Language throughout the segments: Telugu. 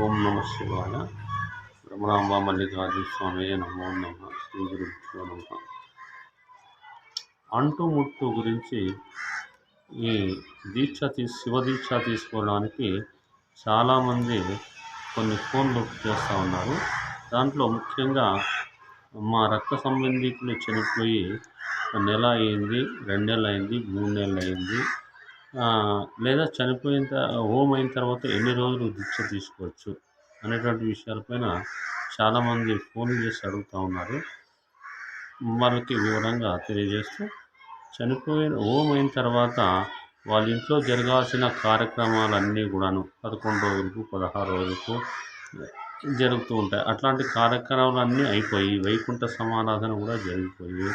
ఓం నమ శివాయ. బ్రహ్మరాంబ మల్లికార్జున స్వామి నమో నమ. శ్రీ గురుభ్యో నమ. అంటు ముట్టు గురించి ఈ దీక్ష తీసు శివ దీక్ష తీసుకోవడానికి చాలామంది కొన్ని ఫోన్లు చేస్తూ ఉన్నారు. దాంట్లో ముఖ్యంగా మా రక్త సంబంధికులు చనిపోయి నెల అయింది రెండు నెలలు అయింది మూడు నెలలు అయింది లేదా చనిపోయిన హోమ్ అయిన తర్వాత ఎన్ని రోజులు దీక్ష తీసుకోవచ్చు అనేటువంటి విషయాలపైన చాలామంది ఫోన్ చేసి అడుగుతూ ఉన్నారు. వాళ్ళకి వివరంగా తెలియజేస్తూ చనిపోయిన హోమ్ అయిన తర్వాత వాళ్ళ ఇంట్లో జరగాల్సిన కార్యక్రమాలన్నీ కూడాను పదకొండు రోజులకు పదహారు రోజులకు జరుగుతూ ఉంటాయి. అట్లాంటి కార్యక్రమాలన్నీ అయిపోయి వైకుంఠ సమారాధన కూడా జరిగిపోయి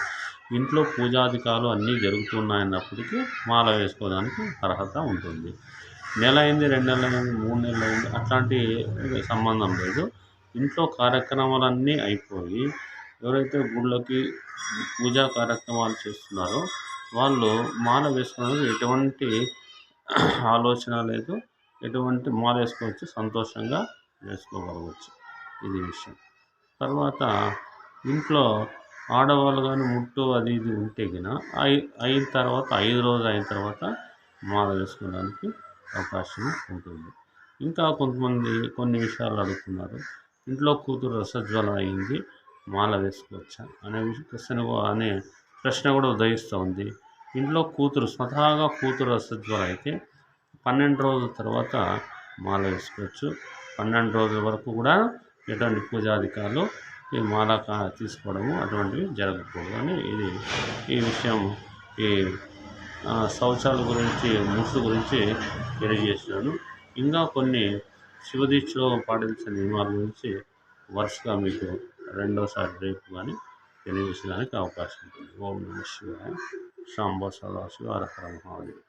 ఇంట్లో పూజాధికాలు అన్నీ జరుగుతున్నాయన్నప్పటికీ మాల వేసుకోవడానికి అర్హత ఉంటుంది. నెల అయింది రెండు నెలలు అయింది మూడు నెలలు అయింది అట్లాంటి సంబంధం లేదు. ఇంట్లో కార్యక్రమాలన్నీ అయిపోయి ఎవరైతే గుళ్ళకి పూజా కార్యక్రమాలు చేస్తున్నారో వాళ్ళు మాల వేసుకోవడానికి ఎటువంటి ఆలోచన లేదు. ఎటువంటి మాల వేసుకోవచ్చు సంతోషంగా వేసుకోగలవచ్చు. ఇది విషయం. తర్వాత ఇంట్లో ఆడవాళ్ళు కానీ ముట్టు అది ఇది ఉంటే గిన అయిన తర్వాత ఐదు రోజులు అయిన తర్వాత మాల వేసుకోవడానికి అవకాశం ఉంటుంది. ఇంకా కొంతమంది కొన్ని విషయాలు అడుగుతున్నారు. ఇంట్లో కూతురు రసజ్వలం అయింది మాల వేసుకోవచ్చా? అనే క్వశ్చన్ అనే ప్రశ్న కూడా ఉదయిస్తూ ఉంది. ఇంట్లో కూతురు స్వతహాగా కూతురు రసజ్వలం అయితే పన్నెండు రోజుల తర్వాత మాల వేసుకోవచ్చు. పన్నెండు రోజుల వరకు కూడా ఎటువంటి పూజాధికారులు ఈ మాల తీసుకోవడము అటువంటివి జరగకూడదు. అని ఇది ఈ విషయం ఈ శౌచాల గురించి ముసు గురించి తెలియజేసినాను ఇంకా కొన్ని శివదీక్షలో పాటించిన నియమాల గురించి వరుసగా మీకు రెండోసారి రేపు కానీ తెలియజేసడానికి అవకాశం ఉంటుంది. ఓం నమ శివాయ. శాంబ సదాశివ హర మహాదేవ్